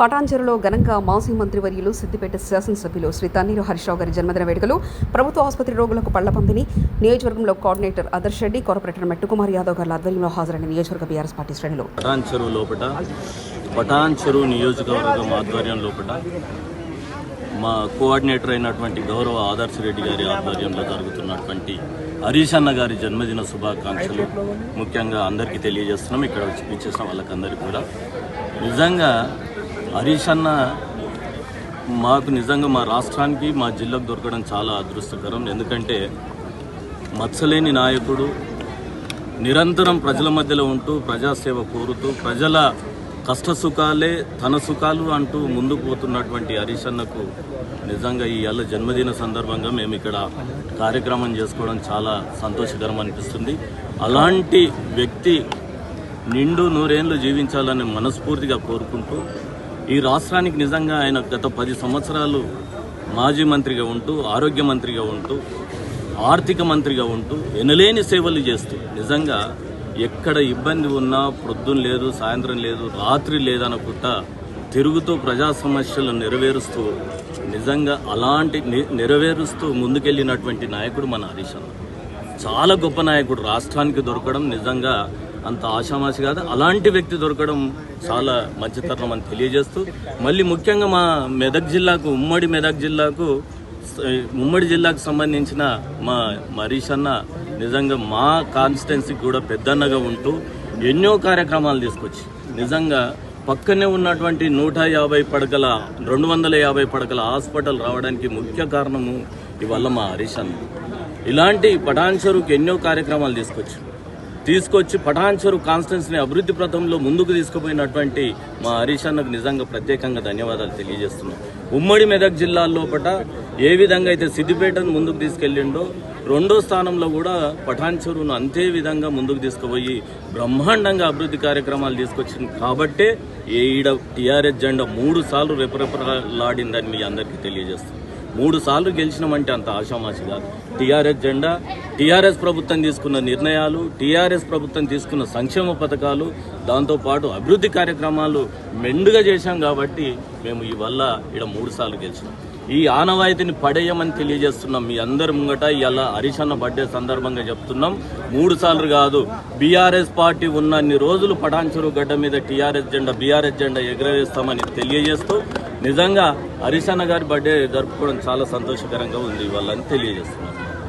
పటాంచెరులో ఘనంగా మాజీ మంత్రివర్యులు సిద్దిపేట శాసనసభ్యులు శ్రీ తన్నీరు హరిషరావు గారి జన్మదిన వేడుకలు ప్రభుత్వ ఆసుపత్రి రోగులకు పళ్ళ పంపిణీ నియోజకవర్గంలో కోఆర్డినేటర్ ఆదర్శ్ రెడ్డి కార్పొరేటర్ మెట్టుకుమార్ యాదవ్ గారి ఆధ్వర్యంలో హాజరైన నియోజకవర్గ బీఆర్ఎస్ పార్టీ శ్రేణులు. పటాన్ చెరువు లోపల పటాన్ చెరువు నియోజకవర్గం ఆధ్వర్యం లోపల మా కోఆర్డినేటర్ అయినటువంటి గౌరవ ఆదర్శ రెడ్డి గారి ఆధ్వర్యంలో జరుగుతున్నటువంటి హరీష్ అన్న గారి జన్మదిన శుభాకాంక్షలు ముఖ్యంగా అందరికీ తెలియజేస్తున్నాం. ఇక్కడ వచ్చి ఇచ్చేసిన వాళ్ళకందరికీ కూడా. నిజంగా హరీష్ అన్న మాకు నిజంగా మా రాష్ట్రానికి మా జిల్లాకు దొరకడం చాలా అదృష్టకరం. ఎందుకంటే మత్సలేని నాయకుడు నిరంతరం ప్రజల మధ్యలో ఉంటూ ప్రజాసేవ కోరుతూ ప్రజల కష్ట సుఖాలే తన సుఖాలు అంటూ ముందుకు పోతున్నటువంటి హరీష్ అన్నకు నిజంగా ఈ అల్ల జన్మదిన సందర్భంగా మేము ఇక్కడ కార్యక్రమం చేసుకోవడం చాలా సంతోషకరం అనిపిస్తుంది. అలాంటి వ్యక్తి నిండు నూరేళ్ళు జీవించాలని మనస్ఫూర్తిగా కోరుకుంటూ ఈ రాష్ట్రానికి నిజంగా ఆయన గత పది సంవత్సరాలు మాజీ మంత్రిగా ఉంటూ ఆరోగ్య మంత్రిగా ఉంటూ ఆర్థిక మంత్రిగా ఉంటూ ఎనలేని సేవలు చేస్తూ నిజంగా ఎక్కడ ఇబ్బంది ఉన్నా ప్రొద్దున లేదు సాయంత్రం లేదు రాత్రి లేదనకుండా తిరుగుతూ ప్రజా సమస్యలు నెరవేరుస్తూ నిజంగా అలాంటి నెరవేరుస్తూ ముందుకెళ్ళినటువంటి నాయకుడు మన హరీష్ అన్న. చాలా గొప్ప నాయకుడు. రాష్ట్రానికి దొరకడం నిజంగా అంత ఆషామాషి కాదు. అలాంటి వ్యక్తి దొరకడం చాలా మంచితనం అని తెలియజేస్తూ మళ్ళీ ముఖ్యంగా మా మెదక్ జిల్లాకు ఉమ్మడి మెదక్ జిల్లాకు ఉమ్మడి జిల్లాకు సంబంధించిన మా మరీష్ అన్న నిజంగా మా కాన్స్టిట్యున్సీకి కూడా పెద్దన్నగా ఉంటూ ఎన్నో కార్యక్రమాలు తీసుకొచ్చి నిజంగా పక్కనే ఉన్నటువంటి నూట యాభై పడకల రెండు వందల యాభై పడకల హాస్పిటల్ రావడానికి ముఖ్య కారణము ఇవల్ల మా హరీష్ అన్న. ఇలాంటి పటాన్చెరువుకి ఎన్నో కార్యక్రమాలు తీసుకొచ్చాం తీసుకొచ్చి పటాన్చెరు కాన్స్టెన్స్ని అభివృద్ధి పథంలో ముందుకు తీసుకుపోయినటువంటి మా హరీష్ అన్నకు నిజంగా ప్రత్యేకంగా ధన్యవాదాలు తెలియజేస్తున్నాం. ఉమ్మడి మెదక్ జిల్లా లోపల ఏ విధంగా అయితే సిద్దిపేటను ముందుకు తీసుకెళ్ళిండో రెండో స్థానంలో కూడా పఠాన్ అంతే విధంగా ముందుకు తీసుకుపోయి బ్రహ్మాండంగా అభివృద్ధి కార్యక్రమాలు తీసుకొచ్చింది. కాబట్టే ఈడ టీఆర్ఎస్ జెండా మూడు సార్లు రెపరెపలాడిందని మీ అందరికీ తెలియజేస్తుంది మూడు సార్లు గెలిచినామంటే అంత ఆషామాషిగా టీఆర్ఎస్ జెండా టీఆర్ఎస్ ప్రభుత్వం తీసుకున్న నిర్ణయాలు టీఆర్ఎస్ ప్రభుత్వం తీసుకున్న సంక్షేమ పథకాలు దాంతోపాటు అభివృద్ధి కార్యక్రమాలు మెండుగా చేశాం కాబట్టి మేము ఈ వల్ల ఇక్కడ మూడు సార్లు గెలిచినాం. ఈ ఆనవాయితీని పడేయమని తెలియజేస్తున్నాం మీ అందరి ముంగట. ఇలా హరీషన్న బర్త్డే సందర్భంగా చెప్తున్నాం. మూడు సార్లు కాదు బీఆర్ఎస్ పార్టీ ఉన్నన్ని రోజులు పటాన్చెరు గడ్డ మీద టీఆర్ఎస్ జెండా బీఆర్ఎస్ జెండా ఎగరవేస్తామని తెలియజేస్తూ నిజంగా హరీషన్న గారి బర్త్డే జరుపుకోవడం చాలా సంతోషకరంగా ఉంది వాళ్ళని తెలియజేస్తున్నాం